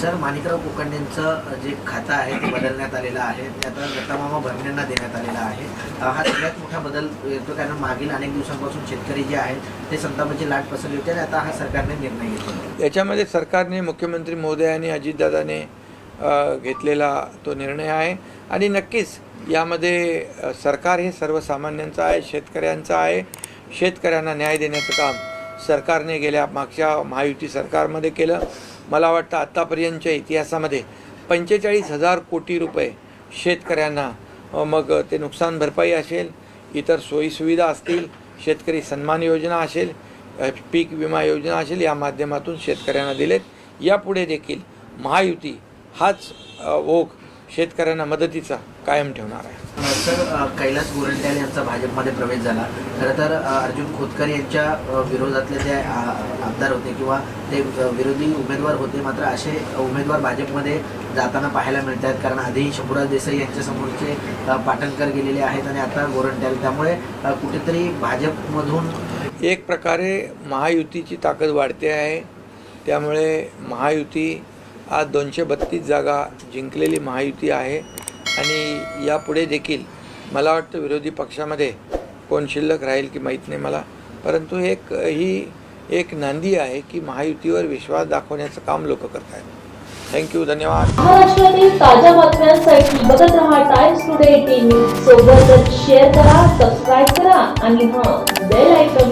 Sir Manikrao कोकंडेंचं जे खातं आहे ते बदलण्यात आलेलं आहे. ते आता दत्तामामा भरणेंना देण्यात आलेलं आहे. हा सगळ्यात मोठा बदल येतो कारण मागील अनेक दिवसांपासून शेतकरी जे आहेत ते संतापाची लाट पसरली होती आणि आता हा सरकारने निर्णय घेतला याच्यामध्ये सरकारने मुख्यमंत्री महोदयांनी अजितदादाने घेतलेला तो निर्णय आहे. आणि नक्कीच यामध्ये सरकार हे सर्वसामान्यांचं आहे शेतकऱ्यांचं आहे. शेतकऱ्यांना न्याय देण्याचं काम सरकारने गेल्या मागच्या महायुती सरकारमध्ये केलं. मला वाटतं आत्तापर्यंतच्या इतिहासामध्ये पंचेचाळीस हजार कोटी रुपये शेतकऱ्यांना मग ते नुकसान भरपाई असेल इतर सोयीसुविधा असतील शेतकरी सन्मान योजना असेल पीक विमा योजना असेल या माध्यमातून शेतकऱ्यांना दिलेत. यापुढे देखील महायुती हाच ओघ शेतकऱ्यांना मदतीचा कायम ठेवणार आहे. सर कैलास गोरंट्याल यांचा भाजपमध्ये प्रवेश झाला. खरं तर अर्जुन खोतकर यांच्या विरोधातले जे आमदार होते किंवा ते विरोधी उमेदवार होते मात्र असे उमेदवार भाजपमध्ये जाताना पाहायला मिळत आहेत कारण आधी शंभूराज देसाई यांच्या समोरचे अ, पाटणकर गेलेले आहेत आणि आता गोरंट्याल. त्यामुळे कुठेतरी भाजपमधून एक प्रकारे महायुतीची ताकद वाढते आहे. त्यामुळे महायुती आज दोनशे बत्तीस जागा जिंकलेली महायुती आहे. आणि यापुढे देखील मला वाटतं विरोधी पक्षामध्ये कोण शिल्लक राहील की माहीत नाही मला. परंतु एक ही एक नांदी आहे की महायुतीवर विश्वास दाखवण्याचं काम लोक करत आहेत थँक्यू धन्यवाद. महाराष्ट्रातील ताज्या बातम्यांसाठी बघत राहा टाइम्स टुडे टीव्ही सोबतच शेअर करा सबस्क्राईब करा आणि हां बेल आयकॉन